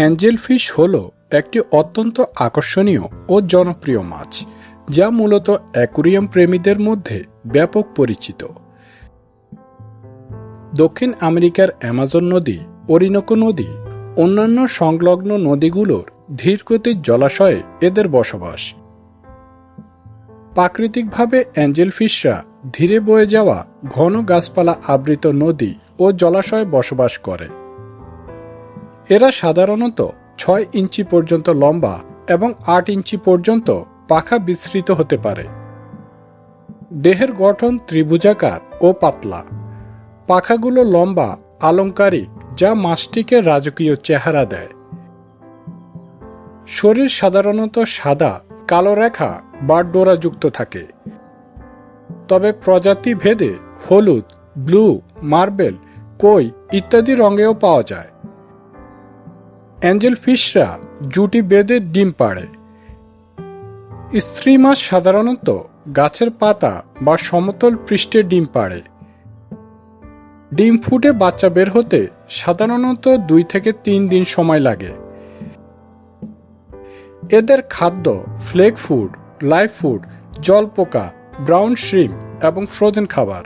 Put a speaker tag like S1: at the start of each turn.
S1: Angel fish হল একটি অত্যন্ত আকর্ষণীয় ও জনপ্রিয় মাছ, যা মূলত অ্যাকুরিয়াম প্রেমীদের মধ্যে ব্যাপক পরিচিত। দক্ষিণ আমেরিকার অ্যামাজন নদী, অরিনকো নদী, অন্যান্য সংলগ্ন নদীগুলোর ধীরগতির জলাশয়ে এদের বসবাস। প্রাকৃতিকভাবে অ্যাঞ্জেল ফিশরা ধীরে বয়ে যাওয়া ঘন গাছপালা আবৃত নদী ও জলাশয়ে বসবাস করে। এরা সাধারণত ছয় ইঞ্চি পর্যন্ত লম্বা এবং আট ইঞ্চি পর্যন্ত পাখা বিস্তৃত হতে পারে। দেহের গঠন ত্রিভুজাকার ও পাতলা। পাখাগুলো লম্বা, আলংকারিক, যা মাছটিকে রাজকীয় চেহারা দেয়। শরীর সাধারণত সাদা, কালো রেখা বা ডোরাযুক্ত থাকে। তবে প্রজাতি ভেদে হলুদ, ব্লু, মার্বেল, কই ইত্যাদি রঙেও পাওয়া যায়। অ্যাঞ্জেল ফিশরা জুটি বেঁধে ডিম পাড়ে। স্ত্রী মাছ সাধারণত গাছের পাতা বা সমতল পৃষ্ঠে ডিম পাড়ে। ডিম ফুটে বাচ্চা বের হতে সাধারণত দুই থেকে তিন দিন সময় লাগে। এদের খাদ্য ফ্লেক ফুড লাইভ ফুড জল পোকা ব্রাউন শ্রিম এবং ফ্রোজেন খাবার।